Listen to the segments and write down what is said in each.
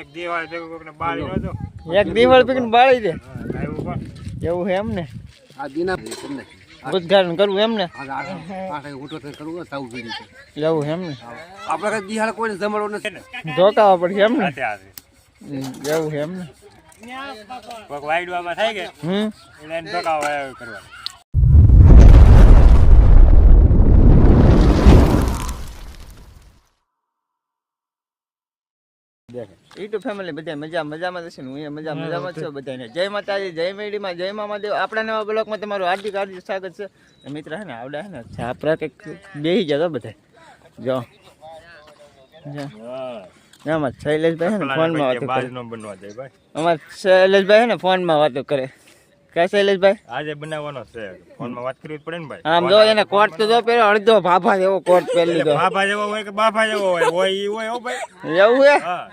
એક દિવાળ ભેગું કોકને બાળી નહોતો. એક દિવાળ પીકને બાળી દે. એવું છે એમ ને આ દિના નાખી. ઉદ્ઘાટન કરવું એમ ને. એવું એમ ને આપણે કઈ દિહાળ કોઈને જમાડવો નથી. ને, ધોકાવા પડશે એમ ને એવું એમ ને કોક વાયડું થાય કે? હમ? એટલે ધોકાવા વાય યુટ્યુબ ફેમિલી બધા મજા મજામાં જશે ને? હું મજા મજામાં છું બધાને જય માતાજી જય મેડીમાં જય મામા દેવ આપણા નવા બ્લોકમાં તમારું હાર્દિક હાર્દિક સ્વાગત છે. મિત્ર હે ને આવડે હે ને છાપરા કંઈક બેસી જતો બધા જો. આમાં શૈલેષભાઈ હે ને ફોનમાં વાતો કરે. અમારા શૈલેષભાઈ હે ને ફોનમાં વાતો કરે. કા શૈલેષભાઈ આજે બનાવવાનો છે. ફોનમાં વાત કરવી જ પડે ને ભાઈ. આમ જો એને કોટ તો જો પેલો અડધો ભાભા જેવો કોટ પહેરી લીધો. બાપા જેવો હોય કે બાપા જેવો હોય? હોય ઈ હોય હો ભાઈ. એવું હે? હા.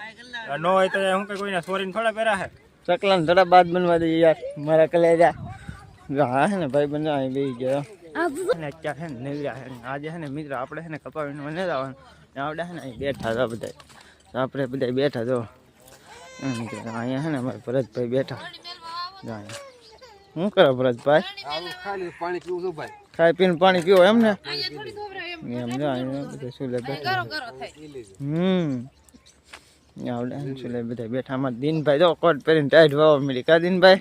ન હોય તો હું કઈ કોઈને સોરીને થોડા પહેરા હે? ચકલાને થોડા બાદ બનવા દઈએ યાર મારા કલેજા. જો હા હે ને ભાઈ બંધ અહીં બેસી ગયો. અને અત્યારે હે ને નવરા હે ને. આજે હે ને મિત્ર આપણે હે ને કપાવીને મને જવાનું. ને આપણે હે ને અહીં બેઠા હતા બધા. તો આપણે બધા બેઠા જો એમ મિત્ર અહીંયા હે ને અમારા ભરતભાઈ બેઠા. જો અહીંયા. શું કરો ભરતભાઈ? ખાલી પાણી પીવું છું ભાઈ. ખાઈ પીને પાણી પીવો એમ ને? એમ જો અહીંયા બધા સુલે બેઠા. હમ. આવડે સુલે બધા બેઠા. અમારા દિનભાઈ જો કોટ પહેરીને ટાઈટ વાવા મળી કા દિનભાઈ?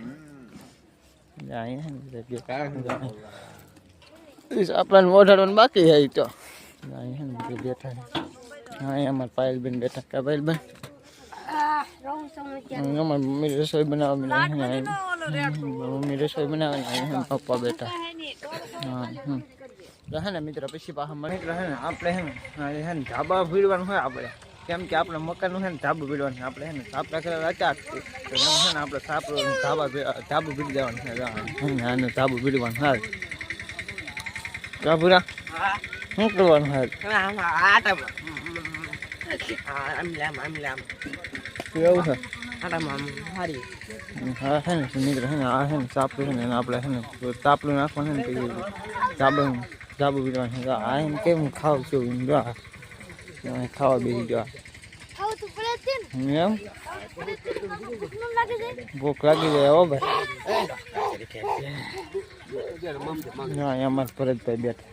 આપણને ઓઢાડવાનું બાકી હે તો. અહીંયા બેઠા હા અમારા પાયલબેન બેઠા. કા પાયલબેન? અમારી મમ્મી રસોઈ બનાવવા મને મમ્મી રસોઈ બનાવવાની પપ્પા બેઠા. હા હમ. રહે ને મિત્ર પછી પાછા મને રહે ને આપણે હે ને હા, ને ધાબા ભીડવાનું હોય આપણે. કેમ કે આપણે મકાનનું છે ને ધાબુ ભીડવાનું આપણે હે ને. સાપ રાખેલા અચાક તો એમાં છે ને આપણે સાપ ધાબા ધાબુ ભીડી દેવાનું છે હે. ને આનું ધાબુ ભીડવાનું હાલ કાબુરા શું કરવાનું હાલ એવું છે. હા છે ને મિત્ર છે ને આ છે ને સાપડું છે ને આપણે છે ને તાપલું નાખવાનું છે ને પછી ધાબુ ધાબુ ભીડવાનું છે. આ એમ કેમ ખાવ છું એમ જો આ. ખાવા બેસી જો. એમ? ભૂખ લાગી જાય હો ભાઈ. ના અહીંયા અમારા ભરતભાઈ બેઠા.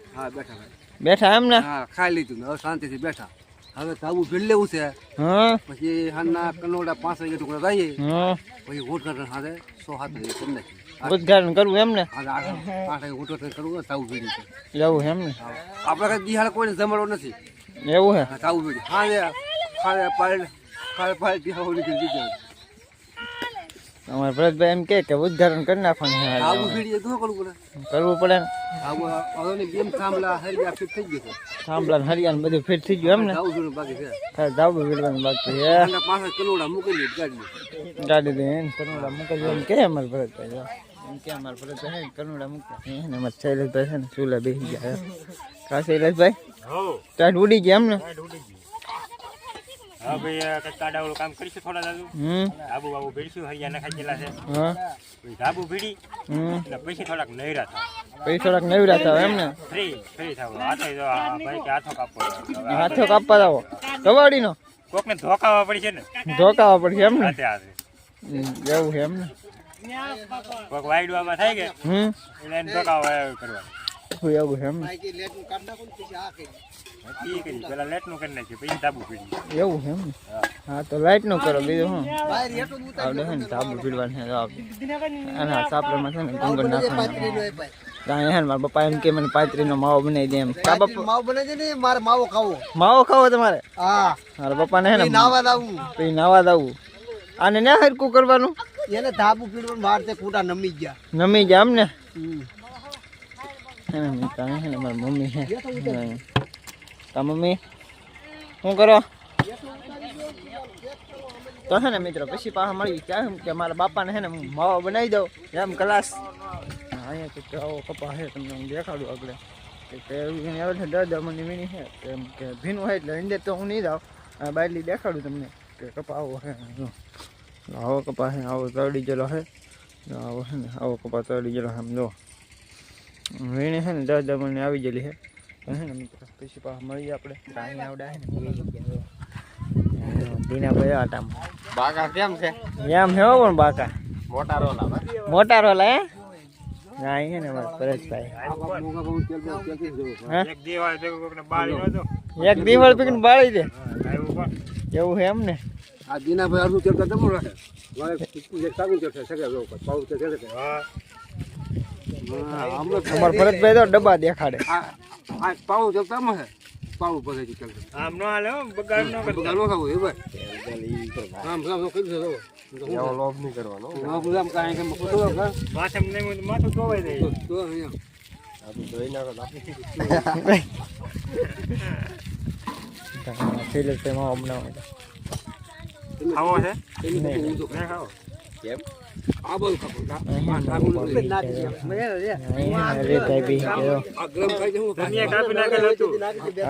બેઠા એમ ને? હા ખાઈ લીધું શાંતિથી બેઠા. હવે તાવું ભીડ લેવું છે. હા? પછી હાલના કનોડા પાંચ વાગે ટુકડા થાય હા. પછી વોટ કરતા સાથે સો હાથ કરી નાખી ઉદઘાટન કરવું એમ ને? કરવું તાવું ભીડી એવું એમ ને? આપણે કઈ દિહાળ કોઈને જમાડો નથી. એવું હે? તાવું ભીડી હા ખાલે પાડે ખાલે પાડે દિહાળ નીકળી દીધી અમારા ભરતભાઈ એમ કે કે ઉદઘાટન કરી નાખવાનું છે આજે. તાવું ભીડી કરવું પડે. કરવું પડે ને. આવું હવે બેમ થાંભલા હરિયા ફિટ થઈ ગયું થાંભલા ને હરિયાણ બધું ફિટ થઈ ગયું એમ ને. આવું જોડું બાકી છે. હા ધાબુ ભીડવાનું બાકી છે. પાસે કલોડા મૂકી દીધી ગાડી ગાડી દે એને કલોડા મૂકી એમ કે અમારા ભરતભાઈ. એમ કે અમારા ભરતભાઈ છે મૂકી એને અમારા શૈલેષભાઈ છે ને ચૂલા બેસી ગયા કા શૈલેષભાઈ? હો. ઉડી ગયા એમ ને? લાઈટ ઉડી હા ભાઈ આ કંઈક કાડાવાળું કામ કરીશું થોડા દાદુ ધાબુ બાબુ ભીડશું હરિયા નખાયેલા છે. ધાબુ ભીડી હમ. એટલે પછી થોડાક નૈરા થાય પૈસા થોડાક નવરા થાવ એમ ને? ફ્રી ફ્રી થાવ. હાથે જો ભાઈ કે હાથો કાપવો હવે હાથો કાપવા જાવ કવાડીનો કોકને ધોકાવા પડી છે ને? ધોકાવા પડશે એમ ને? હાથે હાથે. એવું છે એમ ને? કોક વાયડું આમાં થાય કે? હમ. એટલે એને ધોકાવા વાય કરવાનું. એવું છે એમ ને? પેલા કરી નાખ્યું પછી ધાબુ ભીડી એવું છે એમ ને? હા. તો લાઈટનું કરો બીજું શું? આવડે છે ને ધાબુ પીડવાનું છે અને આ છે ને ડુંગર નાખવાનું. ત્યાં હે મારા પપ્પા એમ કે મને પાત્રીનો માવો બનાવી દે એમ. કા બાપા માવો બનાવી દે ને મારે માવો ખાવો. માવો ખાવો તમારે? હા. મારા પપ્પાને હે ને નાવા દાવું. પછી નાવા દાવું. આને ના હરકું કરવાનું? એને ધાબુ પીડવાનું બહાર તે કૂટા નમી ગયા. નમી ગયા એમ ને? હે ને મિત્ર, હે ને મારી મમ્મી હે હમ. તા મમ્મી, શું કરો? તો હે ને મિત્રો, પછી પાછા મળી ક્યાં કે મારા બાપાને હે ને હું માવો બનાવી દઉં, એમ કલાસ અહીંયા કંઈક આવો કપા હે, તમને હું દેખાડું આગળ. કે આવે છે દર દમણની વીણી છે એમ કે ભીનું હોય એટલે અંદર તો હું નહીં જાઉં. આ બાટલી દેખાડું તમને કે કપા આવો છે આવો કપા હે, આવો તળી ગયેલો છે આવો હે ને, આવો કપા તળી ગયેલો હે, આમ જો. વીણી છે ને દર દમણની આવી ગયેલી હે. મિત્રો? પછી પાછા મળીએ આપણે. અહીંયા આવડે ને બેસી ગયા જો. ધીના ભાઈ આટામાં. બાકા કેમ છે? એમ હે પણ બાકા. મોટા રોલા મોટા રોલા હે? ના અહીં હે ને મારા પરેશભાઈ. એક દિવાળ. પીકને બાળી દે. એવું હે એમ ને? આ દીનાભાઈ અડધું ચડતા તમો રાખે સાગું ચડશે સગે જો પાઉં. ભરતભાઈ તો ડબ્બા દેખાડે. આ પાઉ ચડતા માં હે પાઉં જી ચડશે આમ નો હાલે હો, બગાડ નો કર બગાડ નો ખાવું એ ભાઈ આમ આમ કરી દે એવો લોભ નહીં કરવાનો લોભ આમ કાંઈ કે મફત હોય કાં? માથે નહીં હોય તો માથું ધોવાઈ જાય. તો- તો અહીંયા. ફિલિપમાં બનાવે ખાવો છે? એની પછી ઊંધો નહીં ખાવો. આ નું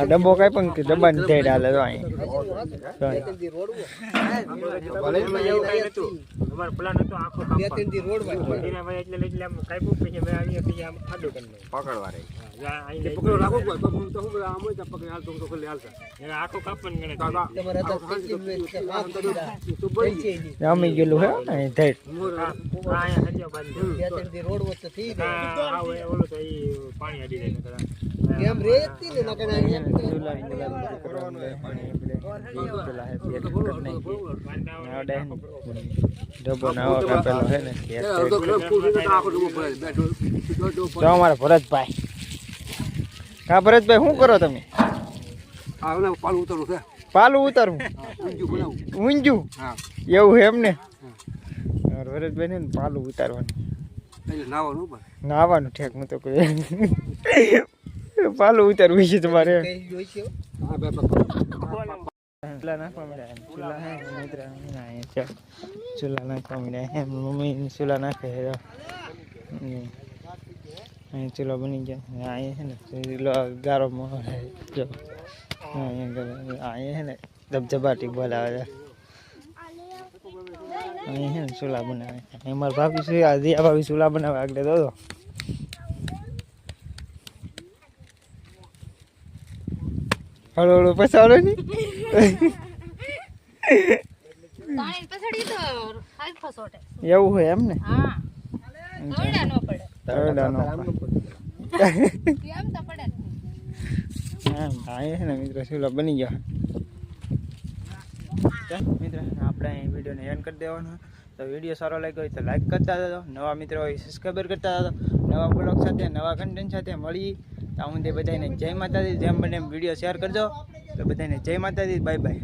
ડબ્બો કઈ પણ કે ડબ્બાની સાઈડ હાલે તો અહીં. તો અહીં. એમાં એવું કાંઈ નહોતું. અમારો plan હતો આખો કાપવાનો. ધીરાભાઈ એટલે એટલે આમ કાપ્યું, પછી મેં આમ આડું કરી નાખ્યું. પકડવા રહી. હા, જા, અહીં લઈ પકડો રાખો કોઈ. તો હું તો હું બધા આમ પકડી હાલતો તો ખાલી હાલતા એને આખું કાપવાનું ગણે છે. દાદા તો બળી જામી ગયેલું હે અહીં સાઈડ હા, હા, અહીંયા હરિયો બાંધી. દીધો. હા, આ ઓલે- ઓલું તો ઈ પાણી અડી જાય નકર. ગુલાબી ગુલાબી કરવાનું લે અને બધે પેલા હે પેટ કટ નહીં આવડે હે. ને. ડબ્બો નાવો કાપેલો હે ને કે એ અડધો કલાક પૂછીને તો આખો ડબ્બો ભરાય. બે ડો- દોઢ ડબ્બો તો અમારા ભરતભાઈ. કા ભરતભાઈ શું કરો તમે? આ પાલું ઉતરવું છે. પાલું ઉતરવું ઊંજું હા. એવું હે એમ ને? અમારા ભરતભાઈ ને પાલું ઉતારવાનું. એટલે નાવાનું પણ? નાવાનું ઠેક હું તો કોઈ પાલું ઉતારવું છે તમારે. ચૂલા નાખવા મળ્યા ચૂલા હે ના એ છે. ચૂલા નાખવા મળ્યા હે મમ્મી ચૂલા નાખે. અહીં ચૂલો બની ગયો. અહીંયા છે ને ચૂલો ગારો જો. અહીંયા અહીંયા છે ને ધબધબાટી બોલાવે છે. અહીંયા છે ને ચૂલા બનાવે છે. અહીં મારા ભાભી શું આ દિયા ભાભી ચૂલા બનાવે આગળ તો જો. હળો હળો ની પછાડી ફસોટે. એવું હોય એમ ને? હા. ન નો. હા ભાઈ છે ને મિત્રો ચૂલો બની ગયો. મિત્ર, આપણે અહીં વિડીયોને એન્ડ કરી દેવાનો. તો વીડિયો સારો લાગ્યો હોય તો લાઈક કરતા હતો નવા મિત્રો હોય સબસ્ક્રાઈબર કરતા હતો નવા બ્લોગ સાથે, નવા કન્ટેન્ટ સાથે મળી તો હું તે બધાને જય માતાજી. જેમ બને એમ વીડિયો શેર કરજો. તો બધાને જય માતાજી. Bye bye